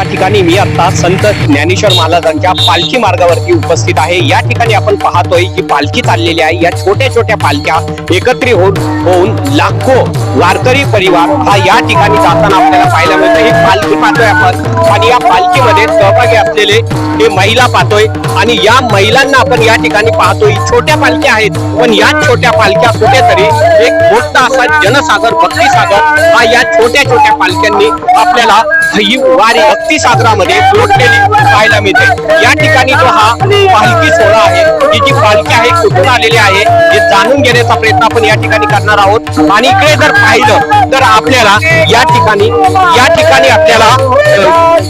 या ठिकाणी मी आता संत ज्ञानेश्वर महाराजांच्या पालखी मार्गावरती उपस्थित आहे. या ठिकाणी आपण पाहतोय की पालखी चाललेली आहे. या छोट्या छोट्या पालख्या एकत्रित होऊन होऊन लाखो वारकरी परिवार हा या ठिकाणी जाताना आपल्याला पाहायला मिळतं. ही पालखी पाहतोय आपण आणि या पालखीमध्ये सहभागी असलेले हे महिला पाहतोय. आणि या महिलांना आपण या ठिकाणी पाहतोय. छोट्या पालख्या आहेत पण या छोट्या पालख्या कुठेतरी एक मोठा असा जनसागर भक्तीसागर हा या छोट्या छोट्या पालख्यांनी आपल्याला ही वारी भक्तिसागरामध्ये जोडलेली पाहायला मिळते. या ठिकाणी जो हा पालखी सोहळा आहे ही जी पालखी आहे कुठून आलेली आहे हे जाणून घेण्याचा प्रयत्न आपण या ठिकाणी करणार आहोत. आणि इकडे जर पाहिलं तर आपल्याला या ठिकाणी या ठिकाणी आपल्याला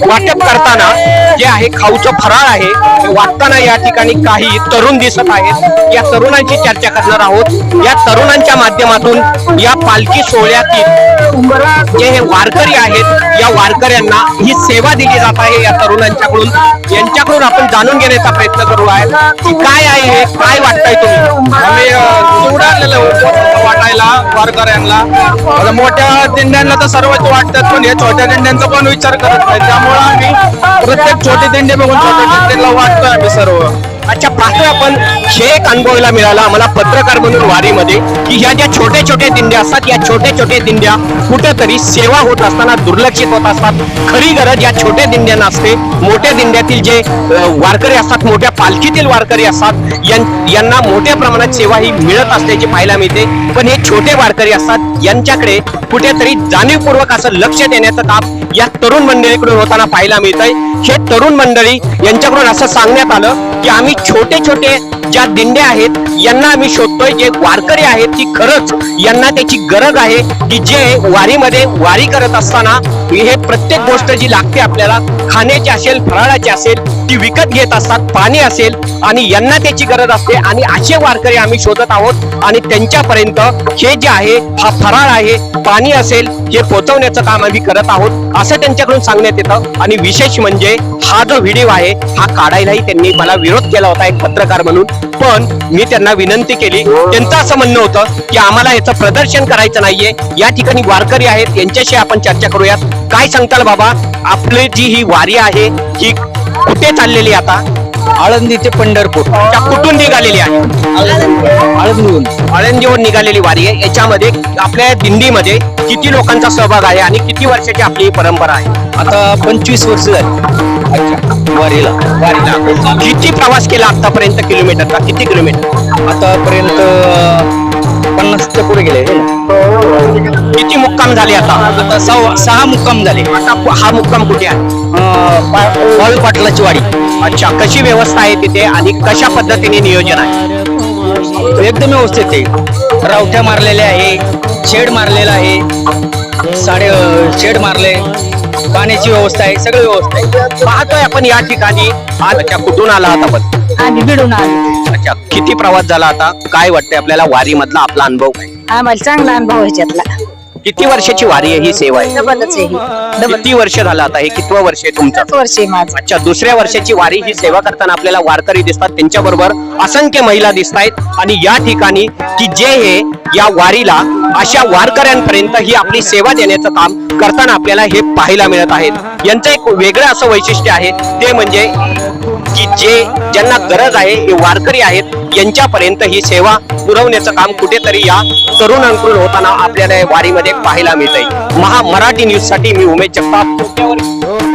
वाटप करताना जे आहे खाऊचं फराळ आहे वाटताना या ठिकाणी काही तरुण दिसत आहेत. या तरुणांची चर्चा करणार आहोत. या तरुणांच्या माध्यमातून या पालखी सोहळ्यातील जे हे वारकरी आहेत या वारकऱ्यांना ही सेवा दिली जात आहे या तरुणांच्याकडून. यांच्याकडून आपण जाणून घेण्याचा प्रयत्न करू आहे. की काय आहे हे? काय वाटतंय तुम्ही? आम्ही चिवडा होतं वाटायला वारकऱ्यांना. आता मोठ्या दिंड्यांना तर सर्वच वाटतात पण हे छोट्या दिंड्यांचा पण विचार करत नाही. त्यामुळे आम्ही प्रत्येक छोटे दिंडे बघून छोट्या दिंड्याला वाटतोय आम्ही सर्व. अच्छा पाहतोय आपण. हे एक अनुभवायला मिळाला आम्हाला पत्रकार म्हणून वारीमध्ये की ह्या ज्या छोट्या छोट्या दिंड्या असतात या छोट्या छोट्या दिंड्या कुठेतरी सेवा होत असताना दुर्लक्षित होत असतात. खरी गरज या छोट्या दिंड्यांना असते मोठ्या दिंड्यातील जे वारकरी असतात मोठ्या पालखीतील वारकरी असतात यांना मोठ्या प्रमाणात सेवा ही मिळत असल्याची पाहायला मिळते. पण हे छोटे वारकरी असतात यांच्याकडे कुठेतरी जाणीवपूर्वक असं लक्ष देण्याचं काम या तरुण मंडळीकडून होताना पाहायला मिळत आहे हे तरुण मंडळी यांच्याकडून असं सांगण्यात आलं की आम्ही छोटे छोटे ज्या दिंड्या आहेत यांना आम्ही शोधतोय. जे वारकरी आहेत ती खरंच यांना त्याची गरज आहे की जे वारीमध्ये वारी करत असताना हे प्रत्येक गोष्ट जी लागते आपल्याला खाण्याची असेल फराळाची असेल ती विकत घेत असतात पाणी असेल आणि यांना त्याची गरज असते आणि असे वारकरी आम्ही शोधत आहोत आणि त्यांच्यापर्यंत हे जे आहे हा फराळ आहे पाणी असेल हे पोहोचवण्याचं काम आम्ही करत आहोत असं त्यांच्याकडून सांगण्यात येतं. आणि विशेष म्हणजे हा जो व्हिडिओ आहे हा काढायलाही त्यांनी मला विरोध केला होता एक पत्रकार म्हणून. पण मी त्यांना विनंती केली. त्यांचं असं म्हणणं होतं की आम्हाला याचं प्रदर्शन करायचं नाहीये. या ठिकाणी वारकरी आहेत यांच्याशी आपण चर्चा करूयात. काय सांगताल बाबा? आपली जी ही वारी आहे ही कुठे चाललेली आता? आळंदी ते पंढरपूर. त्या कुठून निघालेली आहे? आळंदीहून. आळंदीवर निघालेली वारी आहे. याच्यामध्ये आपल्या दिंडीमध्ये किती लोकांचा सहभाग आहे आणि किती वर्षाची आपली ही परंपरा आहे? आता पंचवीस वर्ष झाली. अच्छा. वारीला. वारीला. किती प्रवास केला आतापर्यंत किलोमीटरचा? किती किलोमीटर? आतापर्यंत पन्नासच्या पुढे गेले. किती मुक्काम झाले आता? आता सहा सहा मुक्काम झाले. आता हा मुक्काम कुठे आहे? वाळू पाटलाची वाडी. अच्छा कशी व्यवस्था आहे तिथे आणि कशा पद्धतीने नियोजन आहे? एकदम व्यवस्थित आहे. रावठ्या मारलेल्या आहे शेड मारलेला आहे साडे शेड मारले पाण्याची व्यवस्था आहे सगळी व्यवस्था आहे. पाहतोय आपण या ठिकाणी. आज कुठून आला आता आपण? आम्ही भिडून आलो. अच्छा किती प्रवास झाला आता? काय वाटतंय आपल्याला वारी मधला आपला अनुभव? काय आम्हाला चांगला अनुभव याच्यातला किती वर्षाची वारी आहे ही सेवा आहे? डबलच आहे ही. डबल. किती वर्ष झालं आता हे? कितवं वर्ष आहे तुमचं? वर्ष आहे माझं. अच्छा दुसऱ्या वर्षाची वारी ही सेवा करताना आपल्याला वारकरी दिसतात. त्यांच्या बरोबर असंख्य महिला दिसत आहेत आणि या ठिकाणी की जे हे या वारीला अशा वारकऱ्यांपर्यंत ही आपली सेवा देण्याचं काम करताना आपल्याला हे पाहायला मिळत आहेत. यांचं एक वेगळं असं वैशिष्ट्य आहे. ते म्हणजे की जे ज्यांना गरज आहे हे वारकरी आहेत यांच्यापर्यंत ही सेवा पुरवण्याचं काम कुठेतरी या तरुणांकडून होताना आपल्याला या वारीमध्ये पाहायला मिळतंय. महा मराठी न्यूजसाठी मी उमेश जगताप.